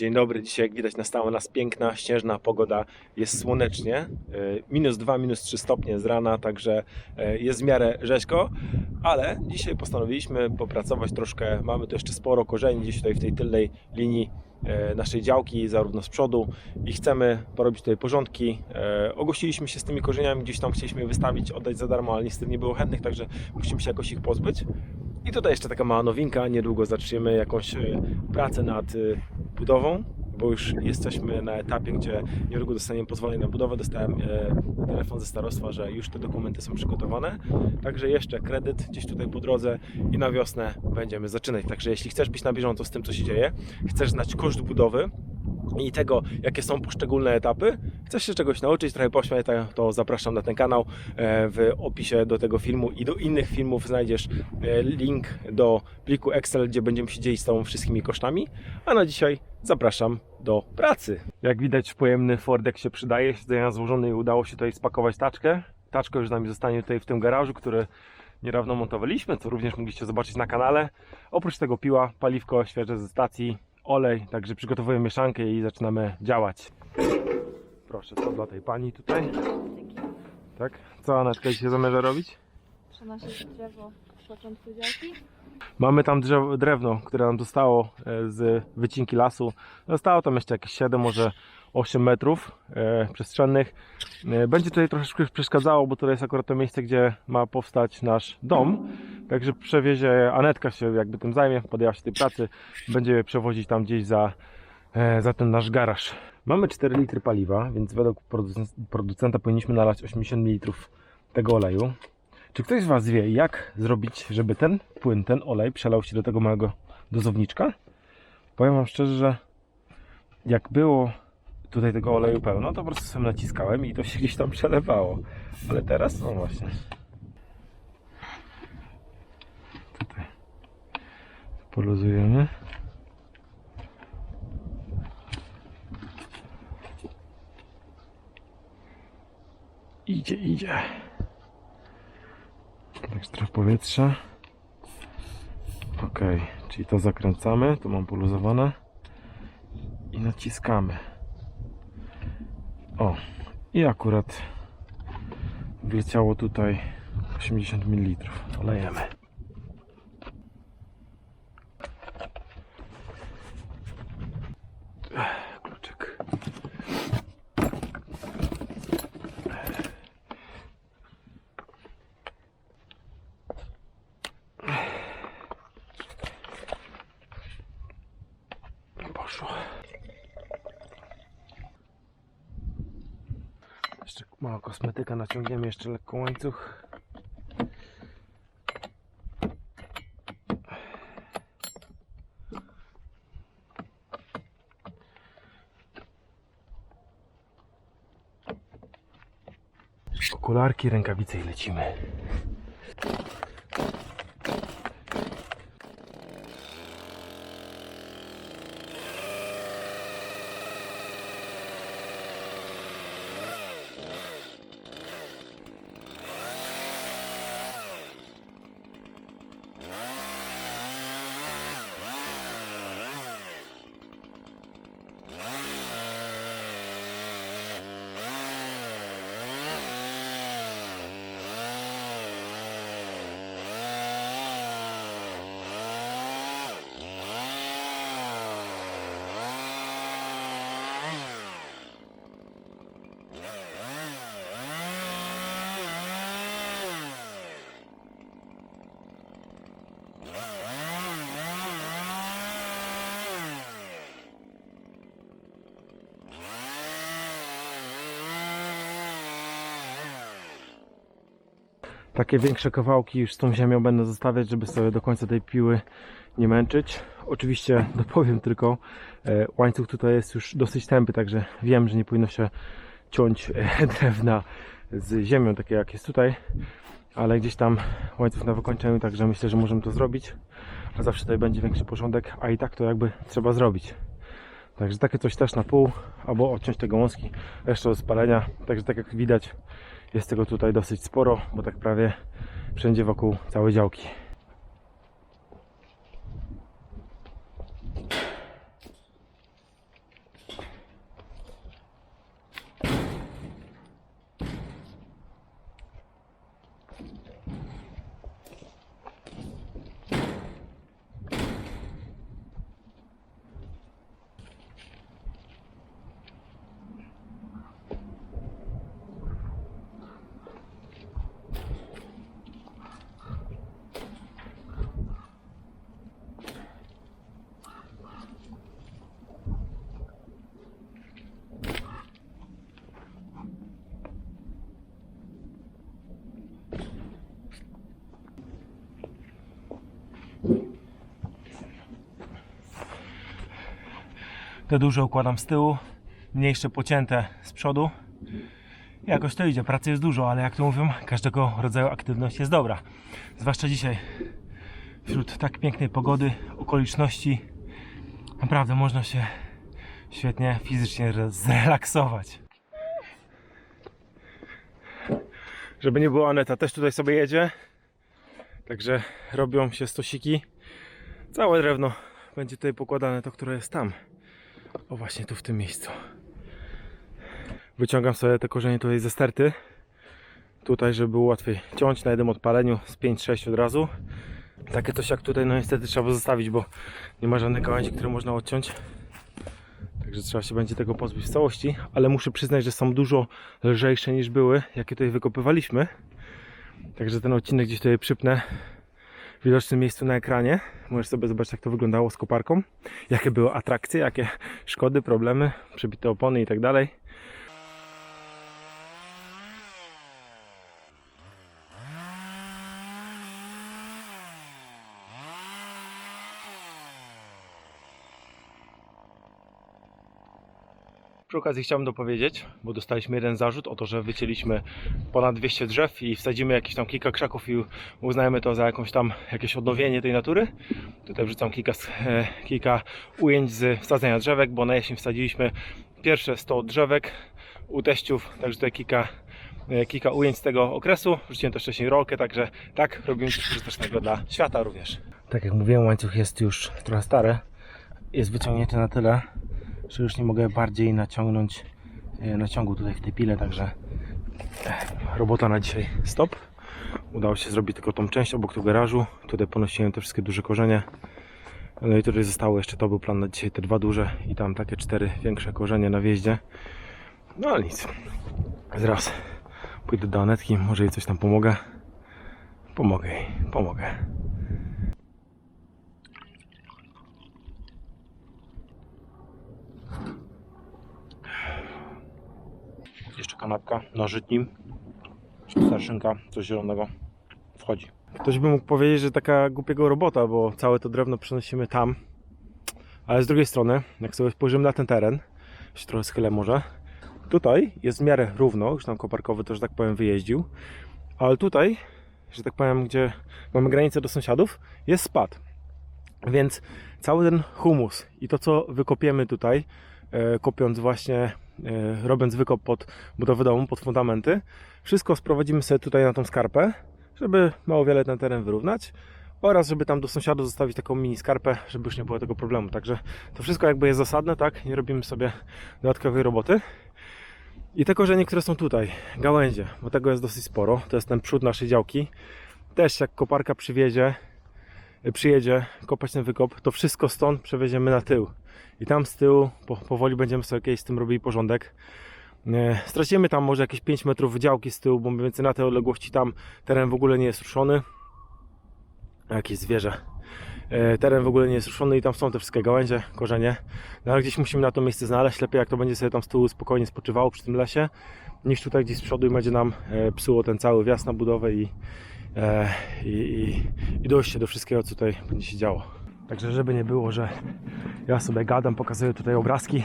Dzień dobry, dzisiaj jak widać nastała nas piękna, śnieżna pogoda, jest słonecznie, e, minus 2, minus 3 stopnie z rana, także e, jest w miarę rzeźko, ale dzisiaj postanowiliśmy popracować troszkę, mamy tu jeszcze sporo korzeni gdzieś tutaj w tej tylnej linii e, naszej działki, zarówno z przodu i chcemy porobić tutaj porządki. Ogłosiliśmy się z tymi korzeniami, gdzieś tam chcieliśmy je wystawić, oddać za darmo, ale niestety nie było chętnych, także musimy się jakoś ich pozbyć. I tutaj jeszcze taka mała nowinka, niedługo zaczniemy jakąś e, pracę nad e, budową, bo już jesteśmy na etapie, gdzie niedługo dostaniemy pozwolenie na budowę. Dostałem e, telefon ze starostwa, że już te dokumenty są przygotowane. Także jeszcze kredyt gdzieś tutaj po drodze i na wiosnę będziemy zaczynać. Także jeśli chcesz być na bieżąco z tym, co się dzieje, chcesz znać koszt budowy, i tego, jakie są poszczególne etapy, chcesz się czegoś nauczyć, trochę pośmiać, to- to zapraszam na ten kanał. E, W opisie do tego filmu i do innych filmów znajdziesz e, link do pliku Excel, gdzie będziemy się dzielić z Tobą wszystkimi kosztami. A na dzisiaj zapraszam do pracy. Jak widać, pojemny Fordek się przydaje, siedzenia złożone i udało się tutaj spakować taczkę. Taczka już z nami zostanie tutaj w tym garażu, który niedawno montowaliśmy, co również mogliście zobaczyć na kanale. Oprócz tego piła, paliwko świeże ze stacji, olej, także przygotowuję mieszankę i zaczynamy działać. Proszę, to dla tej pani tutaj. Tak? Co Anetka dzisiaj zamierza robić? Przenosić drzewo z początku działki. Mamy tam drzewo, drewno, które nam zostało e, z wycinki lasu. Zostało tam jeszcze jakieś 7, może 8 metrów e, przestrzennych. E, będzie tutaj troszeczkę przeszkadzało, bo to jest akurat to miejsce, gdzie ma powstać nasz dom. Także przewiezie, Anetka się jakby tym zajmie, podjęła się tej pracy. Będzie je przewozić tam gdzieś za, e, za ten nasz garaż. Mamy 4 litry paliwa, więc według producen- producenta powinniśmy nalać 80 ml tego oleju. Czy ktoś z Was wie, jak zrobić, żeby ten płyn, ten olej przelał się do tego małego dozowniczka? Powiem Wam szczerze, że jak było tutaj tego oleju pełno, to po prostu sobie naciskałem i to się gdzieś tam przelewało. Ale teraz, no właśnie. Tutaj poluzujemy. Idzie, idzie. Trochę powietrza. Ok, czyli to zakręcamy, tu mam poluzowane i naciskamy. O, i akurat wleciało tutaj 80 ml. Olejemy. Jeszcze mała kosmetyka, naciągniemy jeszcze lekko łańcuch. Okularki, rękawice i lecimy. Takie większe kawałki już z tą ziemią będę zostawiać, żeby sobie do końca tej piły nie męczyć. Oczywiście dopowiem tylko, e, łańcuch tutaj jest już dosyć tępy, także wiem, że nie powinno się ciąć e, drewna z ziemią, takie jak jest tutaj, ale gdzieś tam łańcuch na wykończeniu, także myślę, że możemy to zrobić. A zawsze tutaj będzie większy porządek, a i tak to jakby trzeba zrobić. Także takie coś też na pół, albo odciąć te gałązki, jeszcze do spalenia. Także tak jak widać, jest tego tutaj dosyć sporo, bo tak prawie wszędzie wokół całej działki. Te duże układam z tyłu, mniejsze pocięte z przodu. Jakoś to idzie, pracy jest dużo, ale jak to mówią, każdego rodzaju aktywność jest dobra. Zwłaszcza dzisiaj, wśród tak pięknej pogody, okoliczności, naprawdę można się świetnie fizycznie re- zrelaksować. Żeby nie było, Aneta też tutaj sobie jedzie. Także robią się stosiki. Całe drewno będzie tutaj pokładane, to które jest tam. O właśnie tu w tym miejscu. Wyciągam sobie te korzenie tutaj ze sterty. Tutaj, żeby było łatwiej ciąć na jednym odpaleniu z 5-6 od razu. Takie coś jak tutaj, no niestety trzeba zostawić, bo nie ma żadnych gałęzi, które można odciąć. Także trzeba się będzie tego pozbyć w całości, ale muszę przyznać, że są dużo lżejsze niż były, jakie tutaj wykopywaliśmy. Także ten odcinek gdzieś tutaj przypnę widocznym miejscu na ekranie. Możesz sobie zobaczyć, jak to wyglądało z koparką, jakie były atrakcje, jakie szkody, problemy, przebite opony i tak dalej. Przy okazji chciałbym dopowiedzieć, bo dostaliśmy jeden zarzut o to, że wycięliśmy ponad 200 drzew i wsadzimy jakieś tam kilka krzaków i uznajemy to za jakąś tam jakieś odnowienie tej natury. Tutaj wrzucam kilka, e, kilka ujęć z wsadzenia drzewek, bo na jesień wsadziliśmy pierwsze 100 drzewek u teściów, także tutaj kilka, e, kilka ujęć z tego okresu. Wrzuciłem też wcześniej rolkę, także tak robimy coś pożytecznego dla świata również. Tak jak mówiłem, łańcuch jest już trochę stary. Jest wyciągnięty na tyle, że już nie mogę bardziej naciągnąć e, naciągu tutaj w tej pile, także e, robota na dzisiaj stop. Udało się zrobić tylko tą część obok tu garażu. Tutaj ponosiłem te wszystkie duże korzenie. No i tutaj zostało jeszcze, to był plan na dzisiaj, te dwa duże i tam takie cztery większe korzenie na wjeździe. No ale nic. Zaraz pójdę do Anetki, może jej coś tam pomogę. Pomogę jej, pomogę. Jeszcze kanapka na żytnim. Starszynka, coś zielonego. Wchodzi. Ktoś by mógł powiedzieć, że taka głupiego robota, bo całe to drewno przenosimy tam. Ale z drugiej strony, jak sobie spojrzymy na ten teren, się trochę schylę może, tutaj jest w miarę równo, już tam koparkowy to, że tak powiem, wyjeździł. Ale tutaj, że tak powiem, gdzie mamy granicę do sąsiadów, jest spad. Więc cały ten humus i to, co wykopiemy tutaj, e, kopiąc właśnie, robiąc wykop pod budowę domu, pod fundamenty, wszystko sprowadzimy sobie tutaj na tą skarpę, żeby mało wiele ten teren wyrównać oraz żeby tam do sąsiadów zostawić taką mini skarpę, żeby już nie było tego problemu. Także to wszystko jakby jest zasadne, tak? Nie robimy sobie dodatkowej roboty. I te korzenie, które są tutaj, gałęzie, bo tego jest dosyć sporo, to jest ten przód naszej działki. Też jak koparka przywiezie, przyjedzie kopać ten wykop, to wszystko stąd przewieziemy na tył. I tam z tyłu po, powoli będziemy sobie jakieś z tym robili porządek. Nie, Stracimy tam może jakieś 5 metrów działki z tyłu, bo mniej więcej na tej odległości tam teren w ogóle nie jest ruszony. Jakieś zwierzę. E, Teren w ogóle nie jest ruszony i tam są te wszystkie gałęzie, korzenie. No ale gdzieś musimy na to miejsce znaleźć. Lepiej jak to będzie sobie tam z tyłu spokojnie spoczywało przy tym lesie, niż tutaj gdzieś z przodu i będzie nam e, psuło ten cały wjazd na budowę i, e, i, i, i dojście do wszystkiego, co tutaj będzie się działo. Także żeby nie było, że ja sobie gadam, pokazuję tutaj obrazki.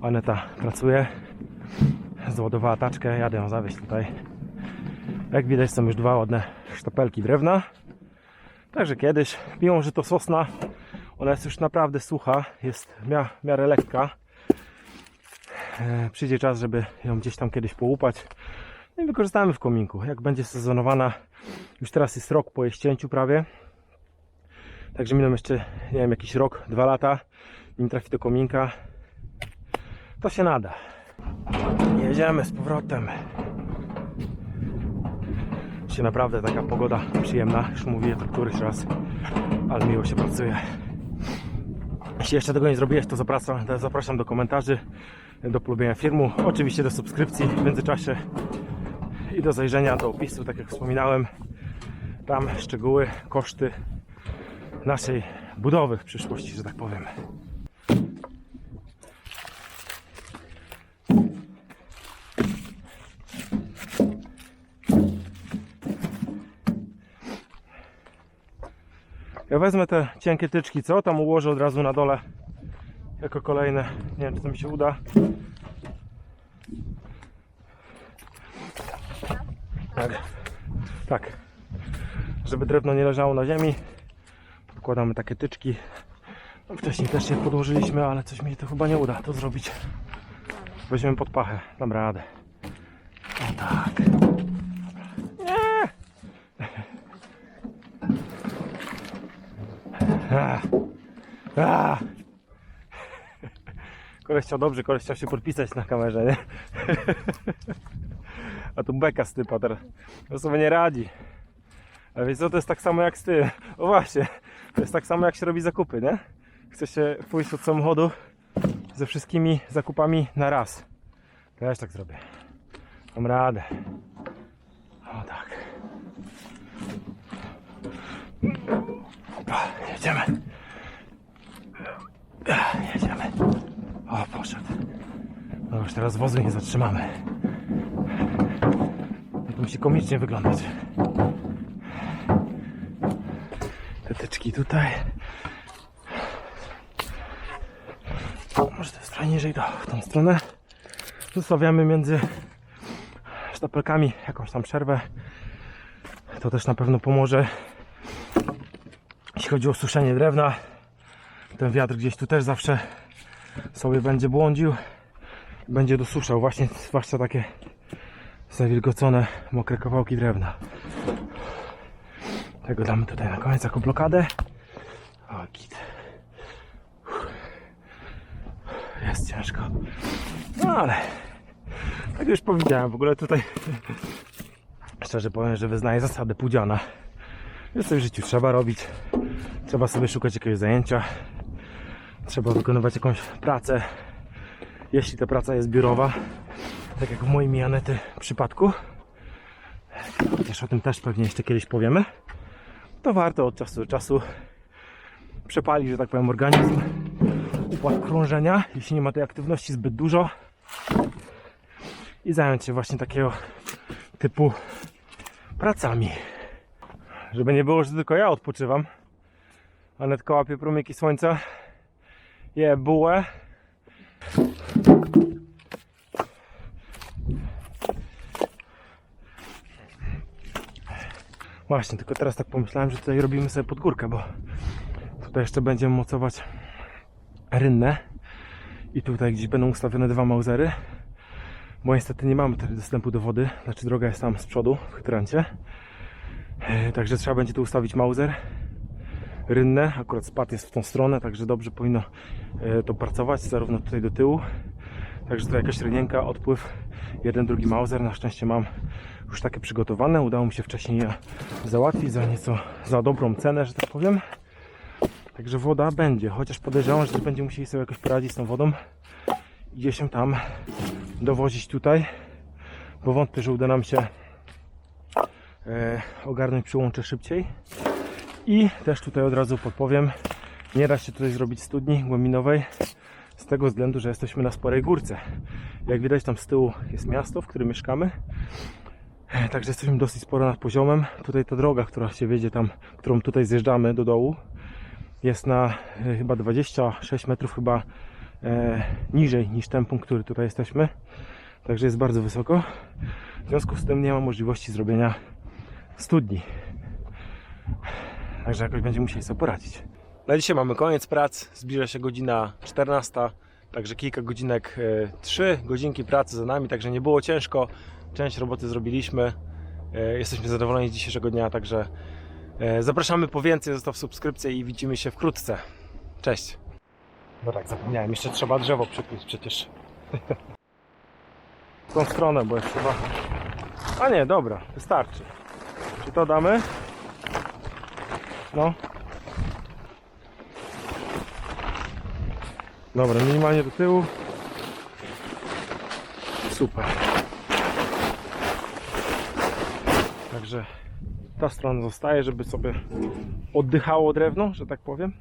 Aneta pracuje, załadowała taczkę, jadę ją zawieźć tutaj. Jak widać są już dwa ładne sztapelki drewna. Także kiedyś, mimo że to sosna, ona jest już naprawdę sucha, jest w miarę lekka. E, Przyjdzie czas, żeby ją gdzieś tam kiedyś połupać. No i wykorzystamy w kominku. Jak będzie sezonowana, już teraz jest rok po jej ścięciu prawie. Także miną jeszcze, nie wiem, jakiś rok, dwa lata, nim trafi do kominka. To się nada. Jedziemy z powrotem. Dzisiaj naprawdę taka pogoda przyjemna. Już mówię to któryś raz, ale miło się pracuje. Jeśli jeszcze tego nie zrobiłeś, to zapraszam, to zapraszam do komentarzy, do polubienia filmu, oczywiście do subskrypcji w międzyczasie i do zajrzenia do opisu, tak jak wspominałem. Tam szczegóły, koszty naszej budowy w przyszłości, że tak powiem. Ja wezmę te cienkie tyczki, co? Tam ułożę od razu na dole jako kolejne. Nie wiem, czy to mi się uda. Tak. Tak. Żeby drewno nie leżało na ziemi, podkładamy takie tyczki. No, wcześniej też je podłożyliśmy, ale coś mi się to chyba nie uda to zrobić. Weźmiemy pod pachę, dam radę. O tak. Nie! A. A. Koleś chciał dobrze, koleś chciał się podpisać na kamerze, nie? A tu beka z typa teraz. To sobie nie radzi. A wiesz co, to jest tak samo jak z tym. O właśnie, to jest tak samo jak się robi zakupy, nie? Chce się pójść od samochodu ze wszystkimi zakupami na raz. To ja też tak zrobię. Mam radę. O tak. Jedziemy. Jedziemy. O, poszedł. No już teraz wozu nie zatrzymamy. To musi komicznie wyglądać. Tyczki tutaj. Może to trochę niżej do, w tą stronę. Zostawiamy między sztapelkami jakąś tam przerwę. To też na pewno pomoże. Jeśli chodzi o suszenie drewna, ten wiatr gdzieś tu też zawsze sobie będzie błądził. Będzie dosuszał właśnie, zwłaszcza takie zawilgocone, mokre kawałki drewna. Tego damy tutaj na koniec jako blokadę. O, git. Jest ciężko. No ale tak już powiedziałem, w ogóle tutaj szczerze powiem, że wyznaję zasadę pudziana. Jest coś w życiu trzeba robić. Trzeba sobie szukać jakiegoś zajęcia. Trzeba wykonywać jakąś pracę. Jeśli ta praca jest biurowa, tak jak w moim i Anety przypadku, chociaż o tym też pewnie jeszcze kiedyś powiemy, to warto od czasu do czasu przepalić, że tak powiem, organizm, układ krążenia, jeśli nie ma tej aktywności zbyt dużo i zająć się właśnie takiego typu pracami. Żeby nie było, że tylko ja odpoczywam. Anetka łapie promyki słońca, je bułę. Właśnie, tylko teraz tak pomyślałem, że tutaj robimy sobie podgórkę, bo tutaj jeszcze będziemy mocować rynnę i tutaj gdzieś będą ustawione dwa mauzery, bo niestety nie mamy tutaj dostępu do wody, znaczy droga jest tam z przodu w hydrancie. E, Także trzeba będzie tu ustawić mauzer rynne, akurat spad jest w tą stronę, także dobrze powinno e, to pracować, zarówno tutaj do tyłu. Także to jakaś rynienka, odpływ, jeden, drugi mauser. Na szczęście mam już takie przygotowane. Udało mi się wcześniej je załatwić za nieco, za dobrą cenę, że tak powiem. Także woda będzie, chociaż podejrzewam, że będziemy musieli sobie jakoś poradzić z tą wodą. i Gdzieś się tam dowozić tutaj, bo wątpię, że uda nam się e, ogarnąć przyłącze szybciej. I też tutaj od razu podpowiem, nie da się tutaj zrobić studni głębinowej z tego względu, że jesteśmy na sporej górce. Jak widać tam z tyłu jest miasto, w którym mieszkamy. Także jesteśmy dosyć sporo nad poziomem. Tutaj ta droga, która się wiedzie tam, którą tutaj zjeżdżamy do dołu, jest na e, chyba 26 metrów chyba e, niżej niż ten punkt, który tutaj jesteśmy. Także jest bardzo wysoko. W związku z tym nie ma możliwości zrobienia studni. Także jakoś będziemy musieli sobie poradzić. Na dzisiaj mamy koniec prac. Zbliża się godzina 14. Także kilka godzinek, 3 godzinki pracy za nami, także nie było ciężko. Część roboty zrobiliśmy. E, Jesteśmy zadowoleni z dzisiejszego dnia, także e, zapraszamy po więcej, zostaw subskrypcję i widzimy się wkrótce. Cześć. No tak, zapomniałem, jeszcze trzeba drzewo przykryć przecież. W tą stronę, bo jest chyba... A nie, dobra, wystarczy. Czy to damy? No. Dobra, minimalnie do tyłu. Super. Także ta strona zostaje, żeby sobie oddychało drewno, że tak powiem.